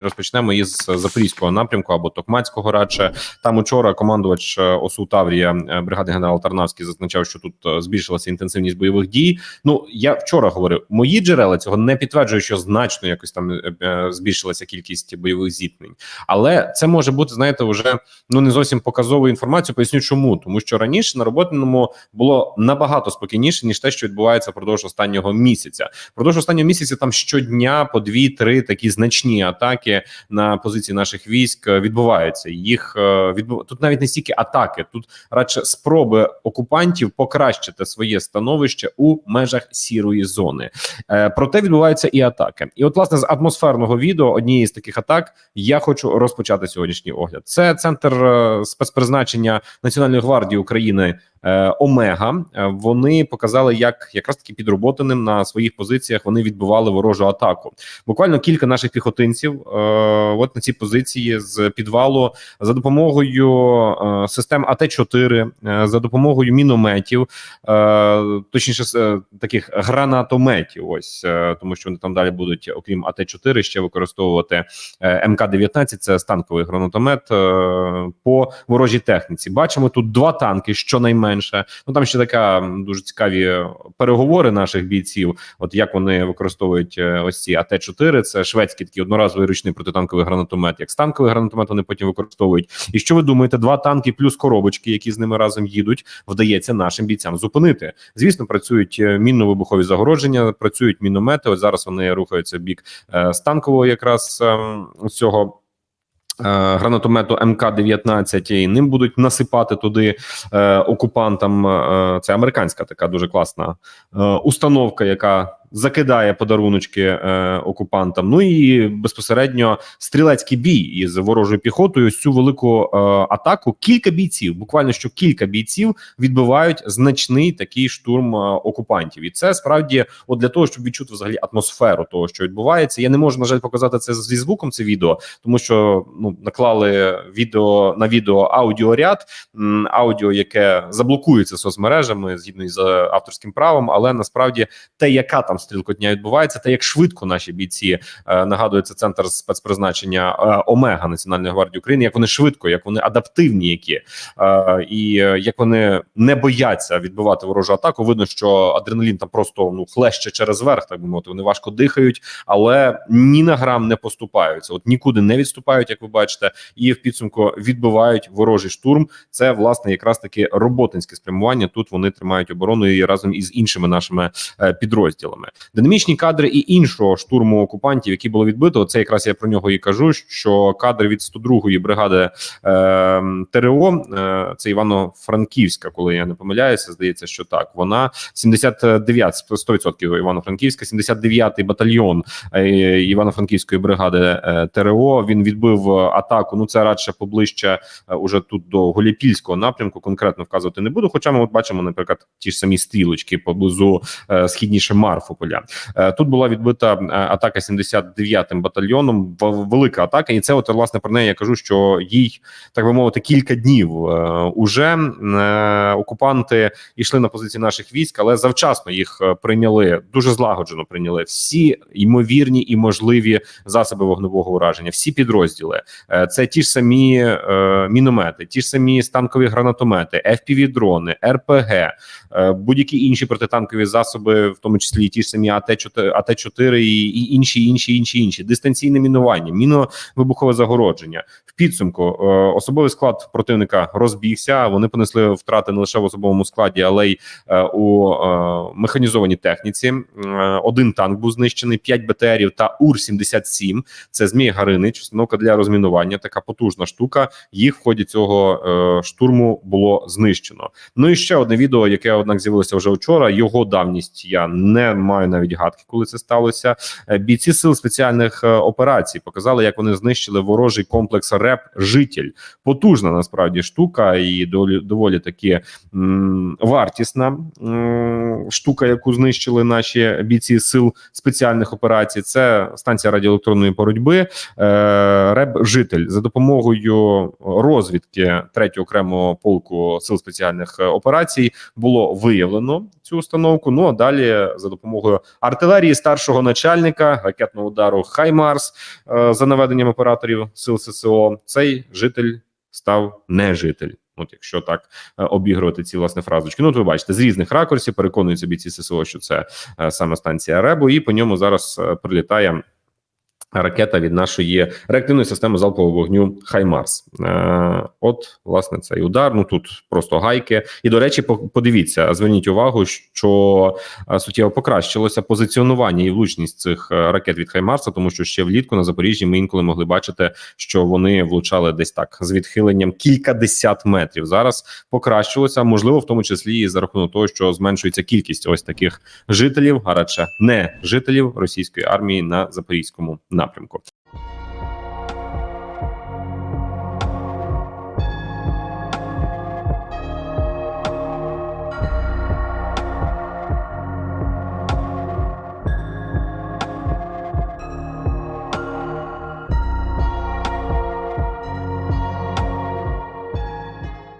Розпочнемо із запорізького напрямку або Токмацького радше. Там учора командувач е, ОСУ Таврія е, бригади генерал Тарнавський зазначав, що тут е, збільшилася інтенсивність бойових дій. Ну я вчора говорив, мої джерела цього не підтверджують, що значно якось там збільшилася кількість бойових зіткнень. Але це може бути, знаєте, вже ну не зовсім показовою інформацією. Поясню, чому тому, що раніше на роботному було набагато спокійніше ніж те, що відбувається впродовж останнього місяця. Впродовж останнього місяця там щодня по дві-три такі значні атаки на позиції наших військ е, відбуваються. Їх е, відбув... тут навіть не стільки атаки, тут радше спроби окупантів покращити своє становище у межах сірої зони. Е, Проте відбуваються і атаки. І, от, власне, з атмосферного відео однієї з таких атак я хочу розпочати сьогоднішній огляд. Це центр спецпризначення Національної гвардії України. Омега вони показали, як якраз таки підроботаним на своїх позиціях вони відбували ворожу атаку. Буквально кілька наших піхотинців, от на ці позиції з підвалу за допомогою е, систем АТ-4, е, за допомогою мінометів, е, точніше, е, таких гранатометів. Ось е, тому, що вони там далі будуть, окрім АТ-4, ще використовувати е, МК-19, це станковий гранатомет е, по ворожій техніці. Бачимо тут два танки, щонайменше. Ну там ще така дуже цікаві переговори наших бійців. От як вони використовують е, ось ці АТ-4, це шведський такий одноразовий ручний протитанковий гранатомет. Як станковий гранатомет вони потім використовують. І що ви думаєте, два танки плюс коробочки, які з ними разом їдуть, вдається нашим бійцям зупинити. Звісно, працюють е, мінно-вибухові загородження, працюють міномети. Ось зараз вони рухаються в бік е, станкового, якраз ем, цього. е, Гранатомету МК-19 і ним будуть насипати туди е, окупантам. Е, це американська така дуже класна е, установка, яка закидає подаруночки е, окупантам. Ну і безпосередньо стрілецький бій із ворожою піхотою. Цю велику е, атаку. Кілька бійців, буквально що кілька бійців відбивають значний такий штурм е, окупантів, і це справді от для того, щоб відчути взагалі атмосферу того, що відбувається. Я не можу на жаль показати це зі звуком. Це відео, тому що ну наклали відео на відео аудіоряд, аудіо, яке заблокується соцмережами згідно із е, авторським правом, але насправді те, яка там стрілкотня відбувається, те, як швидко наші бійці е, нагадує це центр спецпризначення е, Омега Національної гвардії України, як вони швидко, як вони адаптивні, які е, і як вони не бояться відбивати ворожу атаку. Видно, що адреналін там просто ну хлеще через верх, так би мовити. Вони важко дихають, але ні на грам не поступаються. От нікуди не відступають, як ви бачите, і в підсумку відбивають ворожий штурм. Це власне якраз таки роботинське спрямування. Тут вони тримають оборону і разом із іншими нашими е, підрозділами. Динамічні кадри і іншого штурму окупантів, які було відбито. Це якраз я про нього і кажу. Що кадр від 102-ї бригади е, ТРО, е, це Івано-Франківська, коли я не помиляюся, здається, що так. Вона 79, 100% Івано-Франківська, 79-й батальйон е, Івано-Франківської бригади е, ТРО. Він відбив атаку. Ну це радше поближче е, уже тут до Голіпільського напрямку. Конкретно вказувати не буду. Хоча ми от бачимо, наприклад, ті ж самі стрілочки поблизу е, східніше Марфополя. Е, Тут була відбита е, атака 79-м батальйоном. Велика атака, і це от власне про неї я кажу, що їй так би мовити кілька днів е, уже окупанти йшли на позиції наших військ, але завчасно їх прийняли дуже злагоджено. Прийняли всі ймовірні і можливі засоби вогневого ураження, всі підрозділи. Це ті ж самі міномети, ті ж самі станкові гранатомети, fpv дрони РПГ, будь-які інші протитанкові засоби, в тому числі ті ж самі АТ-4, АТ-4 і, інші, інші, інші, інші, дистанційне мінування, міновибухове загородження. В підсумку е, особовий склад противника розбігся. Вони понесли втрати не лише в особовому складі, але й е, у е, механізованій техніці. Один танк був знищений, 5 БТРів та УР-77. Це Змій Гаринич, установка для розмінування. Така потужна штука. Їх в ході цього штурму було знищено. Ну і ще одне відео, яке однак з'явилося вже вчора. Його давність я не маю навіть гадки, коли це сталося. Е, Бійці сил спеціальних е, операцій показали, як вони знищили ворожий комплекс РЕП Житель. Потужна насправді штука, і доволі, таки вартісна штука, яку знищили наші бійці сил спеціальних операцій. Це станція радіоелектронної боротьби. Е, РЕБ Житель за допомогою розвідки третього окремого полку сил спеціальних операцій було виявлено цю установку. Ну а далі за допомогою допомогою артилерії старшого начальника ракетного удару Хаймарс е, за наведенням операторів сил ССО. Цей житель став не житель. От якщо так е, обігрувати ці власне фразочки. Ну, то ви бачите, з різних ракурсів переконуються бійці ССО, що це е, саме станція Ребо, і по ньому зараз прилітає. Ракета від нашої реактивної системи залпового вогню Хаймарс. Е, от, власне, цей удар. Ну тут просто гайки. І до речі, по- подивіться, зверніть увагу, що е, суттєво покращилося позиціонування і влучність цих е, ракет від Хаймарса, тому що ще влітку на Запоріжжі ми інколи могли бачити, що вони влучали десь так з відхиленням кількадесят метрів. Зараз покращилося, можливо, в тому числі і за рахунок того, що зменшується кількість ось таких жителів, а радше не жителів російської армії на запорізькому напрямку.